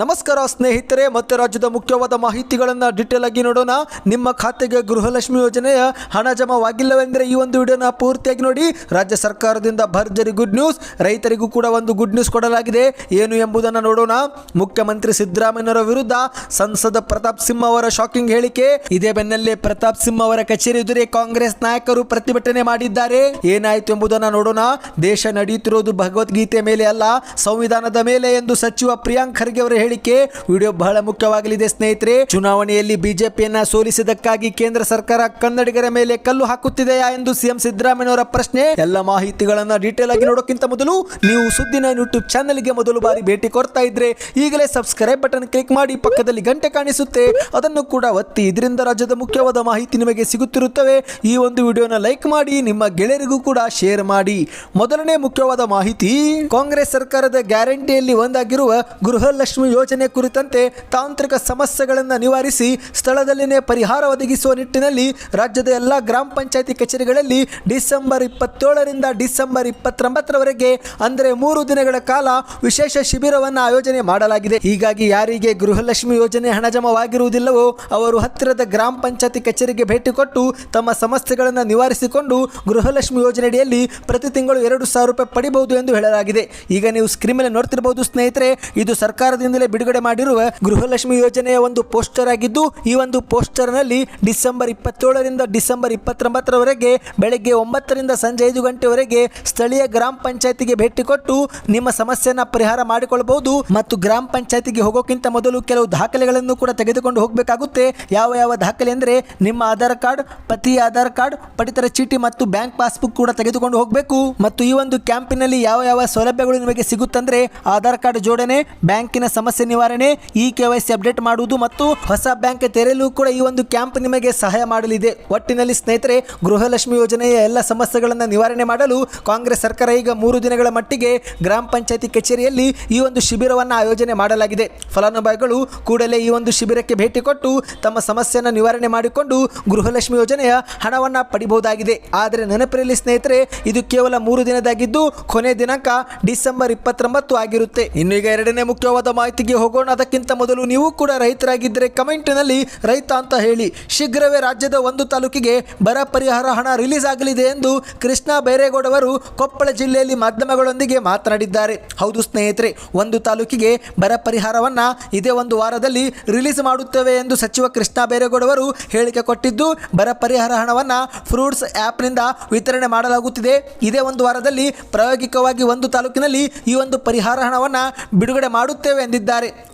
ನಮಸ್ಕಾರ ಸ್ನೇಹಿತರೆ, ಮತ್ತೆ ರಾಜ್ಯದ ಮುಖ್ಯವಾದ ಮಾಹಿತಿಗಳನ್ನು ಡೀಟೇಲ್ ಆಗಿ ನೋಡೋಣ. ನಿಮ್ಮ ಖಾತೆಗೆ ಗೃಹಲಕ್ಷ್ಮಿ ಯೋಜನೆಯ ಹಣ ಜಮಾವಾಗಿಲ್ಲವೆಂದರೆ ಈ ಒಂದು ವಿಡಿಯೋನ ಪೂರ್ತಿಯಾಗಿ ನೋಡಿ. ರಾಜ್ಯ ಸರ್ಕಾರದಿಂದ ಭರ್ಜರಿ ಗುಡ್ ನ್ಯೂಸ್ ರೈತರಿಗೂ ಕೂಡ ಒಂದು ಗುಡ್ ನ್ಯೂಸ್ ಕೊಡಲಾಗಿದೆ. ಏನು ಎಂಬುದನ್ನು ನೋಡೋಣ. ಮುಖ್ಯಮಂತ್ರಿ ಸಿದ್ದರಾಮಯ್ಯನವರ ವಿರುದ್ಧ ಸಂಸದ ಪ್ರತಾಪ್ ಸಿಂಹ ಅವರ ಶಾಕಿಂಗ್ ಹೇಳಿಕೆ. ಇದೇ ಬೆನ್ನಲ್ಲೇ ಪ್ರತಾಪ್ ಸಿಂಹ ಅವರ ಕಚೇರಿ ಎದುರೇ ಕಾಂಗ್ರೆಸ್ ನಾಯಕರು ಪ್ರತಿಭಟನೆ ಮಾಡಿದ್ದಾರೆ. ಏನಾಯಿತು ಎಂಬುದನ್ನು ನೋಡೋಣ. ದೇಶ ನಡೆಯುತ್ತಿರುವುದು ಭಗವದ್ಗೀತೆ ಮೇಲೆ ಅಲ್ಲ, ಸಂವಿಧಾನದ ಮೇಲೆ ಎಂದು ಸಚಿವ ಪ್ರಿಯಾಂಕ್ ಖರ್ಗೆ ಅವರ ಹೇಳಿಕೆ, ವಿಡಿಯೋ ಬಹಳ ಮುಖ್ಯವಾಗಲಿದೆ ಸ್ನೇಹಿತರೆ. ಚುನಾವಣೆಯಲ್ಲಿ ಬಿಜೆಪಿಯನ್ನ ಸೋಲಿಸಿದ್ದಕ್ಕಾಗಿ ಕೇಂದ್ರ ಸರ್ಕಾರ ಕನ್ನಡಿಗರ ಮೇಲೆ ಕಲ್ಲು ಹಾಕುತ್ತಿದೆಯಾ ಎಂದು ಸಿಎಂ ಸಿದ್ದರಾಮಯ್ಯನವರ ಪ್ರಶ್ನೆ. ಎಲ್ಲ ಮಾಹಿತಿಗಳನ್ನ ಡೀಟೇಲ್ ಆಗಿ ನೋಡೋಕ್ಕಿಂತ ಮೊದಲು ನೀವು ಸುದ್ದಿನ ಯೂಟ್ಯೂಬ್ ಚಾನೆಲ್ಗೆ ಮೊದಲು ಬಾರಿ ಭೇಟಿ ಕೊಡ್ತಾ ಇದ್ರೆ ಈಗಲೇ ಸಬ್ಸ್ಕ್ರೈಬ್ ಬಟನ್ ಕ್ಲಿಕ್ ಮಾಡಿ ಪಕ್ಕದಲ್ಲಿ ಗಂಟೆ ಕಾಣಿಸುತ್ತೆ. ಅದನ್ನು ಕೂಡ ಒತ್ತಿ. ಇದರಿಂದ ರಾಜ್ಯದ ಮುಖ್ಯವಾದ ಮಾಹಿತಿ ನಿಮಗೆ ಸಿಗುತ್ತಿರುತ್ತವೆ. ಈ ಒಂದು ವಿಡಿಯೋನ ಲೈಕ್ ಮಾಡಿ, ನಿಮ್ಮ ಗೆಳೆಯರಿಗೂ ಕೂಡ ಶೇರ್ ಮಾಡಿ. ಮೊದಲನೇ ಮುಖ್ಯವಾದ ಮಾಹಿತಿ, ಕಾಂಗ್ರೆಸ್ ಸರ್ಕಾರದ ಗ್ಯಾರಂಟಿಯಲ್ಲಿ ಒಂದಾಗಿರುವ ಗೃಹಲಕ್ಷ್ಮಿ ಯೋಜನೆ ಕುರಿತಂತೆ ತಾಂತ್ರಿಕ ಸಮಸ್ಯೆಗಳನ್ನು ನಿವಾರಿಸಿ ಸ್ಥಳದಲ್ಲಿನೇ ಪರಿಹಾರ ಒದಗಿಸುವ ನಿಟ್ಟಿನಲ್ಲಿ ರಾಜ್ಯದ ಎಲ್ಲ ಗ್ರಾಮ ಪಂಚಾಯಿತಿ ಕಚೇರಿಗಳಲ್ಲಿ ಡಿಸೆಂಬರ್ ಇಪ್ಪತ್ತೇಳರಿಂದ ಡಿಸೆಂಬರ್ ಇಪ್ಪತ್ತೊಂಬತ್ತರವರೆಗೆ, ಅಂದರೆ ಮೂರು ದಿನಗಳ ಕಾಲ ವಿಶೇಷ ಶಿಬಿರವನ್ನು ಆಯೋಜನೆ ಮಾಡಲಾಗಿದೆ. ಹೀಗಾಗಿ ಯಾರಿಗೆ ಗೃಹಲಕ್ಷ್ಮಿ ಯೋಜನೆ ಹಣ ಜಮವಾಗಿರುವುದಿಲ್ಲವೋ, ಅವರು ಹತ್ತಿರದ ಗ್ರಾಮ ಪಂಚಾಯತಿ ಕಚೇರಿಗೆ ಭೇಟಿ ಕೊಟ್ಟು ತಮ್ಮ ಸಮಸ್ಯೆಗಳನ್ನು ನಿವಾರಿಸಿಕೊಂಡು ಗೃಹಲಕ್ಷ್ಮಿ ಯೋಜನೆಯಡಿಯಲ್ಲಿ ಪ್ರತಿ ತಿಂಗಳು ಎರಡು ಸಾವಿರ ರೂಪಾಯಿ ಪಡಿಬಹುದು ಎಂದು ಹೇಳಲಾಗಿದೆ. ಈಗ ನೀವು ಸ್ಕ್ರೀನ್ ಮೇಲೆ ನೋಡ್ತಿರಬಹುದು ಸ್ನೇಹಿತರೆ, ಇದು ಸರ್ಕಾರದಿಂದಲೇ ಬಿಡುಗಡೆ ಮಾಡಿರುವ ಗೃಹಲಕ್ಷ್ಮಿ ಯೋಜನೆಯ ಒಂದು ಪೋಸ್ಟರ್ ಆಗಿದ್ದು, ಈ ಒಂದು ಪೋಸ್ಟರ್ನಲ್ಲಿ ಡಿಸೆಂಬರ್ ಇಪ್ಪತ್ತೇಳರಿಂದ ಡಿಸೆಂಬರ್ ಇಪ್ಪತ್ತೊಂಬತ್ತರವರೆಗೆ, ಬೆಳಗ್ಗೆ ಒಂಬತ್ತರಿಂದ ಸಂಜೆ ಐದು ಗಂಟೆವರೆಗೆ ಸ್ಥಳೀಯ ಗ್ರಾಮ ಪಂಚಾಯತಿಗೆ ಭೇಟಿ ಕೊಟ್ಟು ನಿಮ್ಮ ಸಮಸ್ಯೆನ ಪರಿಹಾರ ಮಾಡಿಕೊಳ್ಳಬಹುದು ಮತ್ತು ಗ್ರಾಮ ಪಂಚಾಯತಿಗೆ ಹೋಗೋಕ್ಕಿಂತ ಮೊದಲು ಕೆಲವು ದಾಖಲೆಗಳನ್ನು ಕೂಡ ತೆಗೆದುಕೊಂಡು ಹೋಗಬೇಕಾಗುತ್ತೆ. ಯಾವ ಯಾವ ದಾಖಲೆ ಅಂದರೆ ನಿಮ್ಮ ಆಧಾರ್ ಕಾರ್ಡ್, ಪತಿ ಆಧಾರ್ ಕಾರ್ಡ್, ಪಡಿತರ ಚೀಟಿ ಮತ್ತು ಬ್ಯಾಂಕ್ ಪಾಸ್ಬುಕ್ ಕೂಡ ತೆಗೆದುಕೊಂಡು ಹೋಗಬೇಕು. ಮತ್ತು ಈ ಒಂದು ಕ್ಯಾಂಪಿನಲ್ಲಿ ಯಾವ ಯಾವ ಸೌಲಭ್ಯಗಳು ನಿಮಗೆ ಸಿಗುತ್ತಂದ್ರೆ ಆಧಾರ್ ಕಾರ್ಡ್ ಜೋಡಣೆ, ಬ್ಯಾಂಕಿನ ಸಮಸ್ಯೆ ನಿವಾರಣೆ E K Y C update ಮಾಡುವುದು ಮತ್ತು ಹೊಸ ಬ್ಯಾಂಕ್ ತೆರೆಯಲು ಕೂಡ ಈ ಒಂದು ಕ್ಯಾಂಪ್ ನಿಮಗೆ ಸಹಾಯ ಮಾಡಲಿದೆ. ಒಟ್ಟಿನಲ್ಲಿ ಸ್ನೇಹಿತರೆ, ಗೃಹಲಕ್ಷ್ಮಿ ಯೋಜನೆಯ ಎಲ್ಲ ಸಮಸ್ಯೆಗಳನ್ನು ನಿವಾರಣೆ ಮಾಡಲು ಕಾಂಗ್ರೆಸ್ ಸರ್ಕಾರ ಈಗ ಮೂರು ದಿನಗಳ ಮಟ್ಟಿಗೆ ಗ್ರಾಮ ಪಂಚಾಯತಿ ಕಚೇರಿಯಲ್ಲಿ ಈ ಒಂದು ಶಿಬಿರವನ್ನು ಆಯೋಜನೆ ಮಾಡಲಾಗಿದೆ. ಫಲಾನುಭವಿಗಳು ಕೂಡಲೇ ಈ ಒಂದು ಶಿಬಿರಕ್ಕೆ ಭೇಟಿ ಕೊಟ್ಟು ತಮ್ಮ ಸಮಸ್ಯೆಯನ್ನು ನಿವಾರಣೆ ಮಾಡಿಕೊಂಡು ಗೃಹಲಕ್ಷ್ಮಿ ಯೋಜನೆಯ ಹಣವನ್ನು ಪಡಿಬಹುದಾಗಿದೆ. ಆದರೆ ನೆನಪಿರಲಿ ಸ್ನೇಹಿತರೆ, ಇದು ಕೇವಲ ಮೂರು ದಿನದಾಗಿದ್ದು, ಕೊನೆ ದಿನಾಂಕ ಡಿಸೆಂಬರ್ ಇಪ್ಪತ್ತೊಂಬತ್ತು ಆಗಿರುತ್ತೆ. ಇನ್ನು ಈಗ ಎರಡನೇ ಮುಖ್ಯವಾದ ಮಾಹಿತಿಗೆ ಹೋಗೋಣ. ಅದಕ್ಕಿಂತ ಮೊದಲು ನೀವು ಕೂಡ ರೈತರಾಗಿದ್ದರೆ ಕಮೆಂಟ್ನಲ್ಲಿ ರೈತ ಅಂತ ಹೇಳಿ. ಶೀಘ್ರವೇ ರಾಜ್ಯದ ಒಂದು ತಾಲೂಕಿಗೆ ಬರ ಪರಿಹಾರ ಹಣ ರಿಲೀಸ್ ಆಗಲಿದೆ ಎಂದು ಕೃಷ್ಣ ಬೈರೇಗೌಡ ಅವರು ಕೊಪ್ಪಳ ಜಿಲ್ಲೆಯಲ್ಲಿ ಮಾಧ್ಯಮಗಳೊಂದಿಗೆ ಮಾತನಾಡಿದ್ದಾರೆ. ಹೌದು ಸ್ನೇಹಿತರೆ, ಒಂದು ತಾಲೂಕಿಗೆ ಬರ ಪರಿಹಾರವನ್ನ ಇದೇ ಒಂದು ವಾರದಲ್ಲಿ ರಿಲೀಸ್ ಮಾಡುತ್ತೇವೆ ಎಂದು ಸಚಿವ ಕೃಷ್ಣ ಬೈರೇಗೌಡ ಅವರು ಹೇಳಿಕೆ ಕೊಟ್ಟಿದ್ದು, ಬರ ಪರಿಹಾರ ಹಣವನ್ನ ಫ್ರೂಟ್ಸ್ ಆ್ಯಪ್ನಿಂದ ವಿತರಣೆ ಮಾಡಲಾಗುತ್ತಿದೆ. ಇದೇ ಒಂದು ವಾರದಲ್ಲಿ ಪ್ರಾಯೋಗಿಕವಾಗಿ ಒಂದು ತಾಲೂಕಿನಲ್ಲಿ ಈ ಒಂದು ಪರಿಹಾರ ಹಣವನ್ನು ಬಿಡುಗಡೆ ಮಾಡುತ್ತೇವೆ ಎಂದಿದ್ದಾರೆ.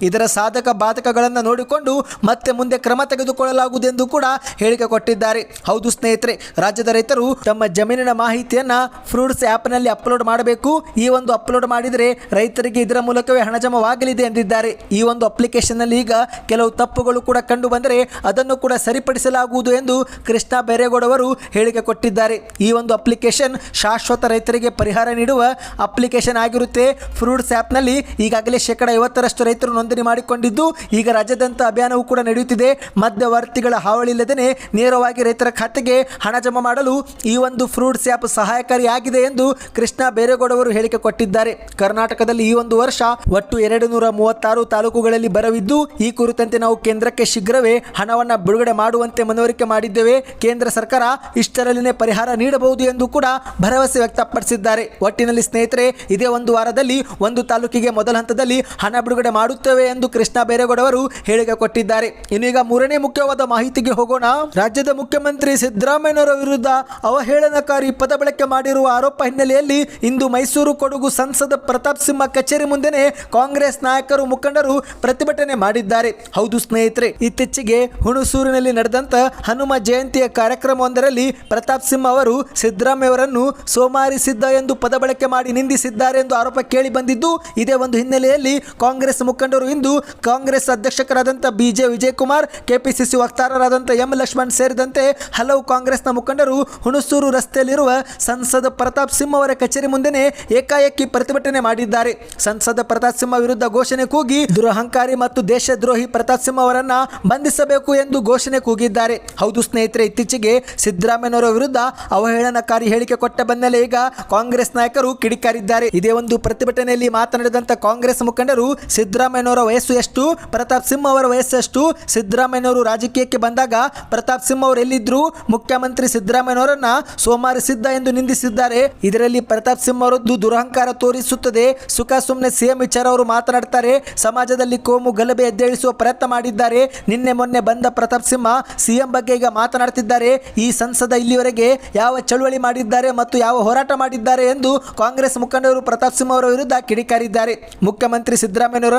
ಇದರ ಸಾಧಕ ಬಾಧಕಗಳನ್ನು ನೋಡಿಕೊಂಡು ಮತ್ತೆ ಮುಂದೆ ಕ್ರಮ ತೆಗೆದುಕೊಳ್ಳಲಾಗುವುದು ಎಂದು ಕೂಡ ಹೇಳಿಕೆ ಕೊಟ್ಟಿದ್ದಾರೆ. ಹೌದು ಸ್ನೇಹಿತರೆ, ರಾಜ್ಯದ ರೈತರು ತಮ್ಮ ಜಮೀನಿನ ಮಾಹಿತಿಯನ್ನ ಫ್ರೂಟ್ಸ್ ಆ್ಯಪ್ನಲ್ಲಿ ಅಪ್ಲೋಡ್ ಮಾಡಬೇಕು. ಈ ಒಂದು ಅಪ್ಲೋಡ್ ಮಾಡಿದರೆ ರೈತರಿಗೆ ಇದರ ಮೂಲಕವೇ ಹಣ ಜಮವಾಗಲಿದೆ ಎಂದಿದ್ದಾರೆ. ಈ ಒಂದು ಅಪ್ಲಿಕೇಶನ್ನಲ್ಲಿ ಈಗ ಕೆಲವು ತಪ್ಪುಗಳು ಕೂಡ ಕಂಡು ಬಂದರೆ ಅದನ್ನು ಕೂಡ ಸರಿಪಡಿಸಲಾಗುವುದು ಎಂದು ಕೃಷ್ಣ ಬೈರೇಗೌಡ ಅವರು ಹೇಳಿಕೆ ಕೊಟ್ಟಿದ್ದಾರೆ. ಈ ಒಂದು ಅಪ್ಲಿಕೇಶನ್ ಶಾಶ್ವತ ರೈತರಿಗೆ ಪರಿಹಾರ ನೀಡುವ ಅಪ್ಲಿಕೇಶನ್ ಆಗಿರುತ್ತೆ. ಫ್ರೂಟ್ಸ್ ಆ್ಯಪ್ನಲ್ಲಿ ಈಗಾಗಲೇ ಶೇಕಡ ಐವತ್ತರಷ್ಟು ರೈತರು ನೋಂದಣಿ ಮಾಡಿಕೊಂಡಿದ್ದು, ಈಗ ರಾಜ್ಯಾದ್ಯಂತ ಅಭಿಯಾನವೂ ಕೂಡ ನಡೆಯುತ್ತಿದೆ. ಮಧ್ಯವರ್ತಿಗಳ ಹಾವಳಿ ಇಲ್ಲದೇ ನೇರವಾಗಿ ರೈತರ ಖಾತೆಗೆ ಹಣ ಜಮಾ ಮಾಡಲು ಈ ಒಂದು ಫ್ರೂಟ್ಸ್ ಆ್ಯಪ್ ಸಹಾಯಕಾರಿಯಾಗಿದೆ ಎಂದು ಕೃಷ್ಣ ಬೇರೇಗೌಡವರು ಹೇಳಿಕೆ ಕೊಟ್ಟಿದ್ದಾರೆ. ಕರ್ನಾಟಕದಲ್ಲಿ ಈ ಒಂದು ವರ್ಷ ಒಟ್ಟು ಎರಡು ನೂರ ಮೂವತ್ತಾರು ತಾಲೂಕುಗಳಲ್ಲಿ ಬರವಿದ್ದು, ಈ ಕುರಿತಂತೆ ನಾವು ಕೇಂದ್ರಕ್ಕೆ ಶೀಘ್ರವೇ ಹಣವನ್ನು ಬಿಡುಗಡೆ ಮಾಡುವಂತೆ ಮನವರಿಕೆ ಮಾಡಿದ್ದೇವೆ. ಕೇಂದ್ರ ಸರ್ಕಾರ ಇಷ್ಟರಲ್ಲಿನೇ ಪರಿಹಾರ ನೀಡಬಹುದು ಎಂದು ಕೂಡ ಭರವಸೆ ವ್ಯಕ್ತಪಡಿಸಿದ್ದಾರೆ. ಒಟ್ಟಿನಲ್ಲಿ ಸ್ನೇಹಿತರೆ, ಇದೇ ಒಂದು ವಾರದಲ್ಲಿ ಒಂದು ತಾಲೂಕಿಗೆ ಮೊದಲ ಹಂತದಲ್ಲಿ ಹಣ ಬಿಡುಗಡೆ ಮಾಡುತ್ತೇವೆ ಎಂದು ಕೃಷ್ಣ ಬೈರೇಗೌಡ ಅವರು ಹೇಳಿಕೆ ಕೊಟ್ಟಿದ್ದಾರೆ. ಇನ್ನು ಈಗ ಮೂರನೇ ಮುಖ್ಯವಾದ ಮಾಹಿತಿಗೆ ಹೋಗೋಣ. ರಾಜ್ಯದ ಮುಖ್ಯಮಂತ್ರಿ ಸಿದ್ದರಾಮಯ್ಯನವರ ವಿರುದ್ಧ ಅವಹೇಳನಕಾರಿ ಪದ ಬಳಕೆ ಮಾಡಿರುವ ಆರೋಪ ಹಿನ್ನೆಲೆಯಲ್ಲಿ ಇಂದು ಮೈಸೂರು ಕೊಡಗು ಸಂಸದ ಪ್ರತಾಪ್ ಸಿಂಹ ಕಚೇರಿ ಮುಂದೆನೆ ಕಾಂಗ್ರೆಸ್ ನಾಯಕರು ಮುಖಂಡರು ಪ್ರತಿಭಟನೆ ಮಾಡಿದ್ದಾರೆ. ಹೌದು ಸ್ನೇಹಿತರೆ, ಇತ್ತೀಚೆಗೆ ಹುಣಸೂರಿನಲ್ಲಿ ನಡೆದಂತ ಹನುಮ ಜಯಂತಿಯ ಕಾರ್ಯಕ್ರಮವೊಂದರಲ್ಲಿ ಪ್ರತಾಪ್ ಸಿಂಹ ಅವರು ಸಿದ್ದರಾಮಯ್ಯ ಅವರನ್ನು ಸೋಮಾರಿಸಿದ್ದ ಎಂದು ಪದ ಬಳಕೆ ಮಾಡಿ ನಿಂದಿಸಿದ್ದಾರೆ ಎಂದು ಆರೋಪ ಕೇಳಿ ಬಂದಿದ್ದು, ಇದೇ ಒಂದು ಹಿನ್ನೆಲೆಯಲ್ಲಿ ಕಾಂಗ್ರೆಸ್ ಮುಖಂಡರು ಇಂದು ಕಾಂಗ್ರೆಸ್ ಅಧ್ಯಕ್ಷರಾದಂಥ ಬಿ ಜೆ ವಿಜಯಕುಮಾರ್, ಕೆಪಿಸಿಸಿ ವಕ್ತಾರರಾದಂಥ ಎಂ ಲಕ್ಷ್ಮಣ್ ಸೇರಿದಂತೆ ಹಲವು ಕಾಂಗ್ರೆಸ್ನ ಮುಖಂಡರು ಹುಣಸೂರು ರಸ್ತೆಯಲ್ಲಿರುವ ಸಂಸದ ಪ್ರತಾಪ್ ಸಿಂಹ ಅವರ ಕಚೇರಿ ಮುಂದೆನೆ ಏಕಾಏಕಿ ಪ್ರತಿಭಟನೆ ಮಾಡಿದ್ದಾರೆ. ಸಂಸದ ಪ್ರತಾಪ್ ಸಿಂಹ ವಿರುದ್ಧ ಘೋಷಣೆ ಕೂಗಿ ದುರಹಂಕಾರಿ ಮತ್ತು ದೇಶದ್ರೋಹಿ ಪ್ರತಾಪ್ ಸಿಂಹ ಅವರನ್ನ ಬಂಧಿಸಬೇಕು ಎಂದು ಘೋಷಣೆ ಕೂಗಿದ್ದಾರೆ. ಹೌದು ಸ್ನೇಹಿತರೆ, ಇತ್ತೀಚೆಗೆ ಸಿದ್ದರಾಮಯ್ಯನವರ ವಿರುದ್ಧ ಅವಹೇಳನಕಾರಿ ಹೇಳಿಕೆ ಕೊಟ್ಟ ಬೆನ್ನಲ್ಲೇ ಈಗ ಕಾಂಗ್ರೆಸ್ ನಾಯಕರು ಕಿಡಿಕಾರಿದ್ದಾರೆ. ಇದೇ ಒಂದು ಪ್ರತಿಭಟನೆಯಲ್ಲಿ ಮಾತನಾಡಿದಂಥ ಕಾಂಗ್ರೆಸ್ ಮುಖಂಡರು ಸಿದ್ದರಾಮಯ್ಯನವರ ವಯಸ್ಸು ಎಷ್ಟು? ಪ್ರತಾಪ್ ಸಿಂಹ ಅವರ ವಯಸ್ಸು ಎಷ್ಟು? ಸಿದ್ದರಾಮಯ್ಯನವರು ರಾಜಕೀಯಕ್ಕೆ ಬಂದಾಗ ಪ್ರತಾಪ್ ಸಿಂಹ ಅವರು ಎಲ್ಲಿದ್ರು? ಮುಖ್ಯಮಂತ್ರಿ ಸಿದ್ದರಾಮಯ್ಯನವರನ್ನ ಸೋಮಾರಿ ಸಿದ್ಧ ಎಂದು ನಿಂದಿಸಿದ್ದಾರೆ. ಇದರಲ್ಲಿ ಪ್ರತಾಪ್ ಸಿಂಹ ಅವರದ್ದು ದುರಹಂಕಾರ ತೋರಿಸುತ್ತದೆ. ಸುಖ ಸುಮ್ಮನೆ ಸಿಎಂ ವಿಚಾರ ಅವರು ಮಾತನಾಡ್ತಾರೆ. ಸಮಾಜದಲ್ಲಿ ಕೋಮು ಗಲಭೆ ಎದ್ದೇಳಿಸುವ ಪ್ರಯತ್ನ ಮಾಡಿದ್ದಾರೆ. ನಿನ್ನೆ ಮೊನ್ನೆ ಬಂದ ಪ್ರತಾಪ್ ಸಿಂಹ ಸಿಎಂ ಬಗ್ಗೆ ಈಗ ಮಾತನಾಡ್ತಿದ್ದಾರೆ. ಈ ಸಂಸದ ಇಲ್ಲಿವರೆಗೆ ಯಾವ ಚಳುವಳಿ ಮಾಡಿದ್ದಾರೆ ಮತ್ತು ಯಾವ ಹೋರಾಟ ಮಾಡಿದ್ದಾರೆ ಎಂದು ಕಾಂಗ್ರೆಸ್ ಮುಖಂಡರು ಪ್ರತಾಪ್ ಸಿಂಹ ಅವರ ವಿರುದ್ಧ ಕಿಡಿಕಾರಿದ್ದಾರೆ. ಮುಖ್ಯಮಂತ್ರಿ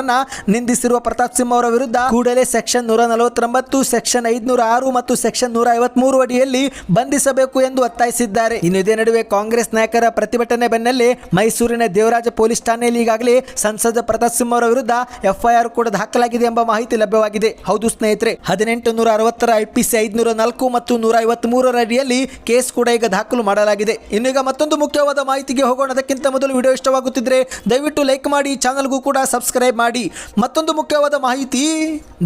ಸಿದ್ದರಾಮಯ್ಯನವರನ್ನ ನಿಂದಿಸಿರುವ ಪ್ರತಾಪ್ ಸಿಂಹ ಅವರ ವಿರುದ್ಧ ಕೂಡಲೇ ಸೆಕ್ಷನ್ ನೂರ ನಲವತ್ತೊಂಬತ್ತು, ಸೆಕ್ಷನ್ ಐದುನೂರ ಆರು ಮತ್ತು ಸೆಕ್ಷನ್ ನೂರ ಐವತ್ಮೂರು ಅಡಿಯಲ್ಲಿ ಬಂಧಿಸಬೇಕು ಎಂದು ಒತ್ತಾಯಿಸಿದ್ದಾರೆ. ಇನ್ನು ಇದೇ ನಡುವೆ ಕಾಂಗ್ರೆಸ್ ನಾಯಕರ ಪ್ರತಿಭಟನೆ ಬೆನ್ನಲ್ಲೇ ಮೈಸೂರಿನ ದೇವರಾಜ ಪೊಲೀಸ್ ಠಾಣೆಯಲ್ಲಿ ಈಗಾಗಲೇ ಸಂಸದ ಪ್ರತಾಪ್ ಸಿಂಹ ಅವರ ವಿರುದ್ಧ ಎಫ್ಐಆರ್ ಕೂಡ ದಾಖಲಾಗಿದೆ ಎಂಬ ಮಾಹಿತಿ ಲಭ್ಯವಾಗಿದೆ. ಹೌದು ಸ್ನೇಹಿತರೆ, ಹದಿನೆಂಟು ನೂರ ಅರವತ್ತರ ಐಪಿಸಿ ಐದುನೂರ ನಾಲ್ಕು ಮತ್ತು ನೂರ ಐವತ್ತ್ ಮೂರರ ಅಡಿಯಲ್ಲಿ ಕೇಸ್ ಕೂಡ ಈಗ ದಾಖಲು ಮಾಡಲಾಗಿದೆ. ಇನ್ನೀಗ ಮತ್ತೊಂದು ಮುಖ್ಯವಾದ ಮಾಹಿತಿಗೆ ಹೋಗೋಣ. ಅದಕ್ಕಿಂತ ಮೊದಲು ವಿಡಿಯೋ ಇಷ್ಟವಾಗುತ್ತಿದ್ರೆ ದಯವಿಟ್ಟು ಲೈಕ್ ಮಾಡಿ, ಚಾನಲ್ಗೂ ಕೂಡ ಸಬ್ಸ್ಕ್ರೈಬ್ ಮಾಡಿ. ಮತ್ತೊಂದು ಮುಖ್ಯವಾದ ಮಾಹಿತಿ,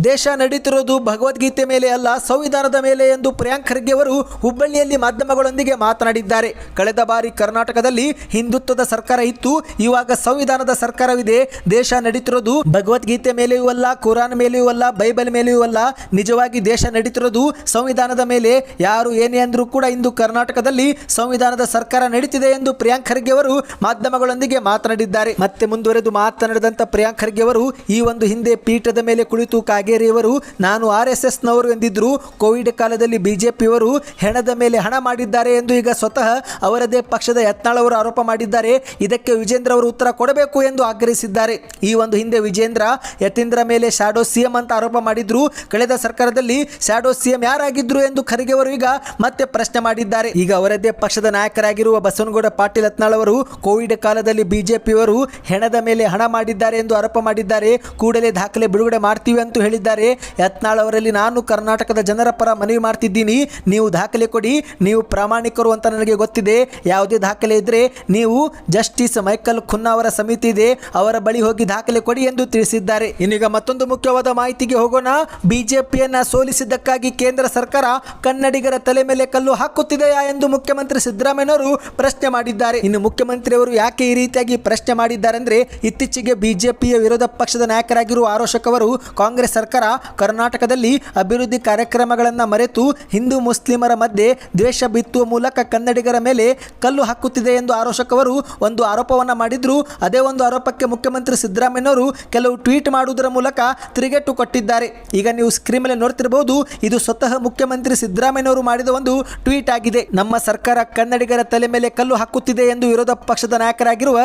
ದೇಶ ನಡೀತಿರೋದು ಭಗವದ್ಗೀತೆ ಮೇಲೆ ಅಲ್ಲ, ಸಂವಿಧಾನದ ಮೇಲೆ ಎಂದು ಪ್ರಿಯಾಂಕ್ ಖರ್ಗೆ ಅವರು ಹುಬ್ಬಳ್ಳಿಯಲ್ಲಿ ಮಾಧ್ಯಮಗಳೊಂದಿಗೆ ಮಾತನಾಡಿದ್ದಾರೆ. ಕಳೆದ ಬಾರಿ ಕರ್ನಾಟಕದಲ್ಲಿ ಹಿಂದುತ್ವದ ಸರ್ಕಾರ ಇತ್ತು, ಇವಾಗ ಸಂವಿಧಾನದ ಸರ್ಕಾರವಿದೆ. ದೇಶ ನಡೀತಿರೋದು ಭಗವದ್ಗೀತೆ ಮೇಲೆಯೂ ಅಲ್ಲ, ಕುರಾನ್ ಮೇಲೆಯೂ ಅಲ್ಲ, ಬೈಬಲ್ ಮೇಲೆಯೂ ಅಲ್ಲ. ನಿಜವಾಗಿ ದೇಶ ನಡೀತಿರೋದು ಸಂವಿಧಾನದ ಮೇಲೆ. ಯಾರು ಏನೇ ಅಂದರೂ ಕೂಡ ಇಂದು ಕರ್ನಾಟಕದಲ್ಲಿ ಸಂವಿಧಾನದ ಸರ್ಕಾರ ನಡೀತಿದೆ ಎಂದು ಪ್ರಿಯಾಂಕ್ ಖರ್ಗೆ ಅವರು ಮಾಧ್ಯಮಗಳೊಂದಿಗೆ ಮಾತನಾಡಿದ್ದಾರೆ. ಮತ್ತೆ ಮುಂದುವರೆದು ಮಾತನಾಡಿದಂತ ಪ್ರಿಯಾಂಕ್ ಖರ್ಗೆ ಅವರು ಈ ಒಂದು ಹಿಂದೆ ಪೀಠದ ಮೇಲೆ ಕುಳಿತು ಕಾಗೇರಿಯವರು, ನಾನು ಆರ್ ಎಸ್ ಎಸ್ನವರು ಎಂದಿದ್ದರು ಕೋವಿಡ್ ಕಾಲದಲ್ಲಿ ಬಿಜೆಪಿಯವರು ಹೆಣದ ಮೇಲೆ ಹಣ ಮಾಡಿದ್ದಾರೆ ಎಂದು ಈಗ ಸ್ವತಃ ಅವರದೇ ಪಕ್ಷದ ಯತ್ನಾಳವರು ಆರೋಪ ಮಾಡಿದ್ದಾರೆ. ಇದಕ್ಕೆ ವಿಜೇಂದ್ರ ಅವರು ಉತ್ತರ ಕೊಡಬೇಕು ಎಂದು ಆಗ್ರಹಿಸಿದ್ದಾರೆ. ಈ ಒಂದು ಹಿಂದೆ ವಿಜೇಂದ್ರ, ಯತೀಂದ್ರ ಮೇಲೆ ಶಾಡೋ ಸಿಎಂ ಅಂತ ಆರೋಪ ಮಾಡಿದ್ರು. ಕಳೆದ ಸರ್ಕಾರದಲ್ಲಿ ಶಾಡೋ ಸಿಎಂ ಯಾರಾಗಿದ್ರು ಎಂದು ಖರ್ಗೆ ಅವರು ಈಗ ಮತ್ತೆ ಪ್ರಶ್ನೆ ಮಾಡಿದ್ದಾರೆ. ಈಗ ಅವರದೇ ಪಕ್ಷದ ನಾಯಕರಾಗಿರುವ ಬಸವನಗೌಡ ಪಾಟೀಲ್ ಯತ್ನಾಳ್ ಅವರು ಕೋವಿಡ್ ಕಾಲದಲ್ಲಿ ಬಿಜೆಪಿಯವರು ಹೆಣದ ಮೇಲೆ ಹಣ ಮಾಡಿದ್ದಾರೆ ಎಂದು ಆರೋಪ ಮಾಡಿದ್ದಾರೆ. ಕೂಡಲೇ ದಾಖಲೆ ಬಿಡುಗಡೆ ಮಾಡ್ತೀವಿ ಅಂತ ಹೇಳಿದ್ದಾರೆ. ಯತ್ನಾಳ್ ಅವರಲ್ಲಿ ನಾನು ಕರ್ನಾಟಕದ ಜನರ ಪರ ಮನವಿ ಮಾಡ್ತಿದ್ದೀನಿ. ನೀವು ದಾಖಲೆ ಕೊಡಿ. ನೀವು ಪ್ರಾಮಾಣಿಕರು ಅಂತ ನನಗೆ ಗೊತ್ತಿದೆ. ಯಾವುದೇ ದಾಖಲೆ ಇದ್ರೆ ನೀವು ಜಸ್ಟಿಸ್ ಮೈಕಲ್ ಖುನ್ನಾ ಅವರ ಸಮಿತಿ ಇದೆ. ಅವರ ಬಳಿ ಹೋಗಿ ದಾಖಲೆ ಕೊಡಿ ಎಂದು ತಿಳಿಸಿದ್ದಾರೆ. ಇನ್ನೀಗ ಮತ್ತೊಂದು ಮುಖ್ಯವಾದ ಮಾಹಿತಿಗೆ ಹೋಗೋಣ. ಬಿಜೆಪಿಯನ್ನ ಸೋಲಿಸಿದ್ದಕ್ಕಾಗಿ ಕೇಂದ್ರ ಸರ್ಕಾರ ಕನ್ನಡಿಗರ ತಲೆ ಮೇಲೆ ಕಲ್ಲು ಹಾಕುತ್ತಿದೆಯಾ ಎಂದು ಮುಖ್ಯಮಂತ್ರಿ ಸಿದ್ದರಾಮಯ್ಯನವರು ಪ್ರಶ್ನೆ ಮಾಡಿದ್ದಾರೆ. ಇನ್ನು ಮುಖ್ಯಮಂತ್ರಿಯವರು ಯಾಕೆ ಈ ರೀತಿಯಾಗಿ ಪ್ರಶ್ನೆ ಮಾಡಿದ್ದಾರೆ ಅಂದ್ರೆ ಇತ್ತೀಚೆಗೆ ಬಿಜೆಪಿಯ ವಿರೋಧ ಪಕ್ಷದ ನಾಯಕರಾಗಿರುವ ಆರೋಶಕ್ ಅವರು ಕಾಂಗ್ರೆಸ್ ಸರ್ಕಾರ ಕರ್ನಾಟಕದಲ್ಲಿ ಅಭಿವೃದ್ಧಿ ಕಾರ್ಯಕ್ರಮಗಳನ್ನು ಮರೆತು ಹಿಂದೂ ಮುಸ್ಲಿಮರ ಮಧ್ಯೆ ದ್ವೇಷ ಬಿತ್ತುವ ಮೂಲಕ ಕನ್ನಡಿಗರ ಮೇಲೆ ಕಲ್ಲು ಹಾಕುತ್ತಿದೆ ಎಂದು ಆರೋಶಕ್ ಅವರು ಒಂದು ಆರೋಪವನ್ನು ಮಾಡಿದ್ರು. ಅದೇ ಒಂದು ಆರೋಪಕ್ಕೆ ಮುಖ್ಯಮಂತ್ರಿ ಸಿದ್ದರಾಮಯ್ಯನವರು ಕೆಲವು ಟ್ವೀಟ್ ಮಾಡುವುದರ ಮೂಲಕ ತಿರುಗೇಟು ಕೊಟ್ಟಿದ್ದಾರೆ. ಈಗ ನೀವು ಸ್ಕ್ರೀನ್ ಮೇಲೆ ನೋಡ್ತಿರಬಹುದು ಇದು ಸ್ವತಃ ಮುಖ್ಯಮಂತ್ರಿ ಸಿದ್ದರಾಮಯ್ಯನವರು ಮಾಡಿದ ಒಂದು ಟ್ವೀಟ್ ಆಗಿದೆ. ನಮ್ಮ ಸರ್ಕಾರ ಕನ್ನಡಿಗರ ತಲೆ ಮೇಲೆ ಕಲ್ಲು ಹಾಕುತ್ತಿದೆ ಎಂದು ವಿರೋಧ ಪಕ್ಷದ ನಾಯಕರಾಗಿರುವ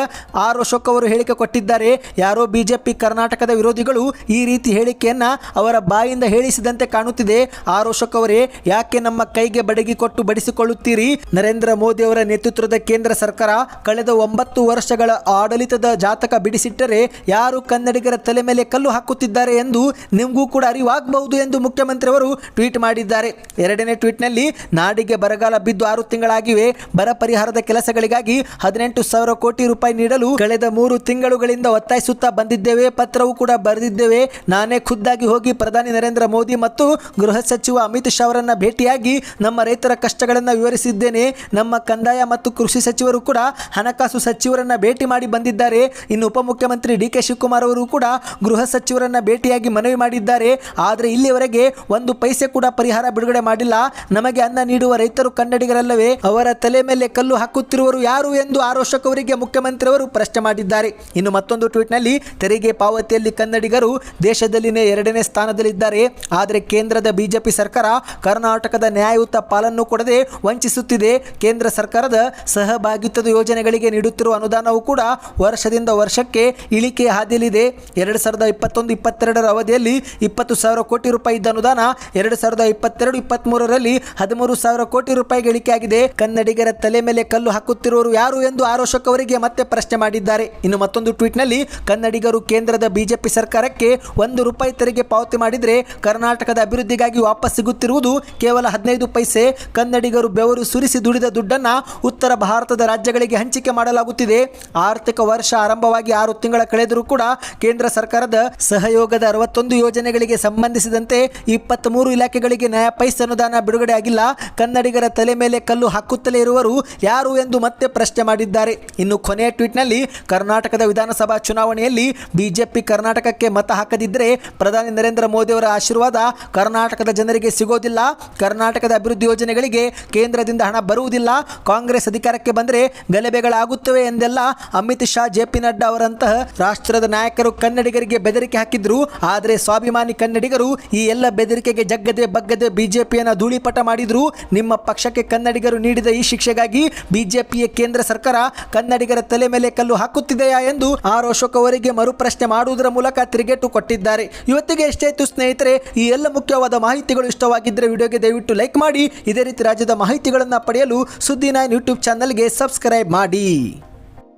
ಆರ್ ಅವರು ಹೇಳಿಕೆ ಕೊಟ್ಟಿದ್ದಾರೆ. ಯಾರೋ ಬಿಜೆಪಿ ಕರ್ನಾಟಕದ ವಿರೋಧಿಗಳು ಈ ರೀತಿ ಹೇಳಿಕೆಯನ್ನ ಅವರ ಬಾಯಿಂದ ಹೇಳಿಸಿದಂತೆ ಕಾಣುತ್ತಿದೆ. ಆರೋಶಕ್ ಅವರೇ ಯಾಕೆ ನಮ್ಮ ಕೈಗೆ ಬಡಗಿ ಕೊಟ್ಟು ಬಡಿಸಿಕೊಳ್ಳುತ್ತೀರಿ? ನರೇಂದ್ರ ಮೋದಿ ಅವರ ನೇತೃತ್ವದ ಕೇಂದ್ರ ಸರ್ಕಾರ ಕಳೆದ ಒಂಬತ್ತು ವರ್ಷಗಳ ಆಡಳಿತದ ಜಾತಕ ಬಿಡಿಸಿಟ್ಟರೆ ಯಾರು ಕನ್ನಡಿಗರ ತಲೆ ಮೇಲೆ ಕಲ್ಲು ಹಾಕುತ್ತಿದ್ದಾರೆ ಎಂದು ನಿಮಗೂ ಕೂಡ ಅರಿವಾಗಬಹುದು ಎಂದು ಮುಖ್ಯಮಂತ್ರಿ ಅವರು ಟ್ವೀಟ್ ಮಾಡಿದ್ದಾರೆ. ಎರಡನೇ ಟ್ವೀಟ್ನಲ್ಲಿ, ನಾಡಿಗೆ ಬರಗಾಲ ಬಿದ್ದು ಆರು ತಿಂಗಳಾಗಿವೆ. ಬರ ಪರಿಹಾರದ ಕೆಲಸಗಳಿಗಾಗಿ ಹದಿನೆಂಟು ಸಾವಿರ ಕೋಟಿ ರೂಪಾಯಿ ನೀಡಲು ಕಳೆದ ಮೂರು ತಿಂಗಳುಗಳಿಂದ ಒತ್ತಾಯಿಸುತ್ತಾ ಬಂದಿದ್ದೇವೆ. ಪತ್ರವೂ ಕೂಡ ಬರೆದಿದ್ದೇವೆ. ನಾನೇ ಖುದ್ದಾಗಿ ಹೋಗಿ ಪ್ರಧಾನಿ ನರೇಂದ್ರ ಮೋದಿ ಮತ್ತು ಗೃಹ ಸಚಿವ ಅಮಿತ್ ಶಾ ಅವರನ್ನು ಭೇಟಿಯಾಗಿ ನಮ್ಮ ರೈತರ ಕಷ್ಟಗಳನ್ನು ವಿವರಿಸಿದ್ದೇನೆ. ನಮ್ಮ ಕಂದಾಯ ಮತ್ತು ಕೃಷಿ ಸಚಿವರು ಕೂಡ ಹಣಕಾಸು ಸಚಿವರನ್ನ ಭೇಟಿ ಮಾಡಿ ಬಂದಿದ್ದಾರೆ. ಇನ್ನು ಉಪಮುಖ್ಯಮಂತ್ರಿ ಡಿ ಕೆ ಶಿವಕುಮಾರ್ ಅವರು ಕೂಡ ಗೃಹ ಸಚಿವರನ್ನು ಭೇಟಿಯಾಗಿ ಮನವಿ ಮಾಡಿದ್ದಾರೆ. ಆದರೆ ಇಲ್ಲಿಯವರೆಗೆ ಒಂದು ಪೈಸೆ ಕೂಡ ಪರಿಹಾರ ಬಿಡುಗಡೆ ಮಾಡಿಲ್ಲ. ನಮಗೆ ಅನ್ನ ನೀಡುವ ರೈತರು ಕನ್ನಡಿಗರಲ್ಲವೇ? ಅವರ ತಲೆ ಮೇಲೆ ಕಲ್ಲು ಹಾಕುತ್ತಿರುವರು ಯಾರು ಎಂದು ಆರೋಷಕವರಿಗೆ ಮುಖ್ಯಮಂತ್ರಿಯವರು ಪ್ರಶ್ನೆ ಮಾಡಿದ್ದಾರೆ. ಇನ್ನು ಮತ್ತೊಂದು ಟ್ವೀಟ್ನಲ್ಲಿ ತೆರಿಗೆ ಪಾವತಿಯಲ್ಲಿ ಕನ್ನಡಿಗರು ದೇಶದಲ್ಲಿನೇ ಎರಡನೇ ಸ್ಥಾನದಲ್ಲಿದ್ದಾರೆ. ಆದರೆ ಕೇಂದ್ರದ ಬಿಜೆಪಿ ಸರ್ಕಾರ ಕರ್ನಾಟಕದ ನ್ಯಾಯಯುತ ಪಾಲನ್ನು ಕೊಡದೆ ವಂಚಿಸುತ್ತಿದೆ. ಕೇಂದ್ರ ಸರ್ಕಾರದ ಸಹಭಾಗಿತ್ವದ ಯೋಜನೆಗಳಿಗೆ ನೀಡುತ್ತಿರುವ ಅನುದಾನವು ಕೂಡ ವರ್ಷದಿಂದ ವರ್ಷಕ್ಕೆ ಇಳಿಕೆ ಹಾದಿಯಲ್ಲಿದೆ. ಎರಡು ಸಾವಿರದ ಇಪ್ಪತ್ತೊಂದು, ಇಪ್ಪತ್ತೆರಡರ ಅವಧಿಯಲ್ಲಿ ಇಪ್ಪತ್ತು ಸಾವಿರ ಕೋಟಿ ರೂಪಾಯಿ ಇದ್ದ ಅನುದಾನ ಎರಡು ಸಾವಿರದ ಇಪ್ಪತ್ತೆರಡು, ಇಪ್ಪತ್ತ್ಮೂರರಲ್ಲಿ ಹದಿಮೂರು ಸಾವಿರ ಕೋಟಿ ರೂಪಾಯಿಗೆ ಇಳಿಕೆಯಾಗಿದೆ ಕನ್ನಡಿಗರ ತಲೆ ಮೇಲೆ ಕಲ್ಲು ಹಾಕುತ್ತಿರುವವರು ಯಾರು ಎಂದು ಆರೋಶಕ್ ಅವರಿಗೆ ಮತ್ತೆ ಪ್ರಶ್ನೆ ಮಾಡಿದ್ದಾರೆ. ಇನ್ನು ಮತ್ತೊಂದು ಟ್ವೀಟ್ನಲ್ಲಿ ಕನ್ನಡಿಗರು ಕೇಂದ್ರದ ಬಿಜೆಪಿ ಸರ್ಕಾರಕ್ಕೆ ಒಂದು ರೂಪಾಯಿ ತೆರಿಗೆ ಪಾವತಿ ಮಾಡಿದರೆ ಕರ್ನಾಟಕದ ಅಭಿವೃದ್ಧಿಗಾಗಿ ವಾಪಸ್ ಸಿಗುತ್ತಿರುವುದು ಕೇವಲ ಹದಿನೈದು ಪೈಸೆ. ಕನ್ನಡಿಗರು ಬೆವರು ಸುರಿಸಿ ದುಡಿದ ದುಡ್ಡನ್ನು ಉತ್ತರ ಭಾರತದ ರಾಜ್ಯಗಳಿಗೆ ಹಂಚಿಕೆ ಮಾಡಲಾಗುತ್ತಿದೆ. ಆರ್ಥಿಕ ವರ್ಷ ಆರಂಭವಾಗಿ ಆರು ತಿಂಗಳ ಕಳೆದರೂ ಕೂಡ ಕೇಂದ್ರ ಸರ್ಕಾರದ ಸಹಯೋಗದ ಅರವತ್ತೊಂದು ಯೋಜನೆಗಳಿಗೆ ಸಂಬಂಧಿಸಿದಂತೆ ಇಪ್ಪತ್ತ್ಮೂರು ಇಲಾಖೆಗಳಿಗೆ ನ್ಯಾಯ ಪೈಸೆ ಅನುದಾನ ಬಿಡುಗಡೆ ಆಗಿಲ್ಲ. ಕನ್ನಡಿಗರ ತಲೆ ಮೇಲೆ ಕಲ್ಲು ಹಾಕುತ್ತಲೇ ಇರುವರು ಯಾರು ಎಂದು ಮತ್ತೆ ಪ್ರಶ್ನೆ ಮಾಡಿದ್ದಾರೆ. ಇನ್ನು ಕೊನೆಯ ಟ್ವೀಟ್ನಲ್ಲಿ ಕರ್ನಾಟಕದ ವಿಧಾನಸಭಾ ಚುನಾವಣೆಯಲ್ಲಿ ಬಿಜೆಪಿ ಕರ್ನಾಟಕಕ್ಕೆ ಮತ ಹಾಕದಿದ್ದರೆ ಪ್ರಧಾನಿ ನರೇಂದ್ರ ಮೋದಿಯವರ ಆಶೀರ್ವಾದ ಕರ್ನಾಟಕದ ಜನರಿಗೆ ಸಿಗೋದಿಲ್ಲ. ಕರ್ನಾಟಕದ ಅಭಿವೃದ್ಧಿ ಯೋಜನೆಗಳಿಗೆ ಕೇಂದ್ರದಿಂದ ಹಣ ಬರುವುದಿಲ್ಲ. ಕಾಂಗ್ರೆಸ್ ಅಧಿಕಾರಕ್ಕೆ ಬಂದರೆ ಗಲಭೆಗಳಾಗುತ್ತವೆ ಎಂದೆಲ್ಲ ಅಮಿತ್ ಶಾ, ಜೆ ಪಿ ನಡ್ಡಾ ಅವರಂತಹ ರಾಷ್ಟ್ರದ ನಾಯಕರು ಕನ್ನಡಿಗರಿಗೆ ಬೆದರಿಕೆ ಹಾಕಿದ್ರು. ಆದರೆ ಸ್ವಾಭಿಮಾನಿ ಕನ್ನಡಿಗರು ಈ ಎಲ್ಲ ಬೆದರಿಕೆಗೆ ಜಗ್ಗದೆ ಬಗ್ಗದೆ ಬಿಜೆಪಿಯನ್ನು ಧೂಳಿಪಟ ಮಾಡಿದ್ರು. ನಿಮ್ಮ ಪಕ್ಷಕ್ಕೆ ಕನ್ನಡಿಗರು ನೀಡಿದ ಈ ಶಿಕ್ಷೆಗಾಗಿ ಬಿಜೆಪಿಯ ಕೇಂದ್ರ ಸರ್ಕಾರ ಕನ್ನಡಿಗರ ತಲೆ ಮೇಲೆ ಕಲ್ಲು ಹಾಕುತ್ತಿದೆಯಾ ಎಂದು ಆರ್ ಅಶೋಕ್ ಅವರಿಗೆ ಮರುಪ್ರಶ್ನೆ ಮಾಡುವುದರ ಮೂಲಕ ತಿರುಗೇಟು ಕೊಟ್ಟಿದ್ದಾರೆ. ಇವತ್ತಿಗೆ ಎಷ್ಟಾಯಿತು ಸ್ನೇಹಿತರೆ, ಈ ಎಲ್ಲ ಮುಖ್ಯವಾದ ಮಾಹಿತಿಗಳು ಇಷ್ಟವಾಗಿದ್ದರೆ ವಿಡಿಯೋಗೆ ದಯವಿಟ್ಟು ಲೈಕ್ ಮಾಡಿ. ಇದೇ ರೀತಿ ರಾಜ್ಯದ ಮಾಹಿತಿಗಳನ್ನು ಪಡೆಯಲು ಸುದ್ದಿ ನೈನ್ ಯೂಟ್ಯೂಬ್ ಚಾನಲ್ಗೆ ಸಬ್ಸ್ಕ್ರೈಬ್ ಮಾಡಿ.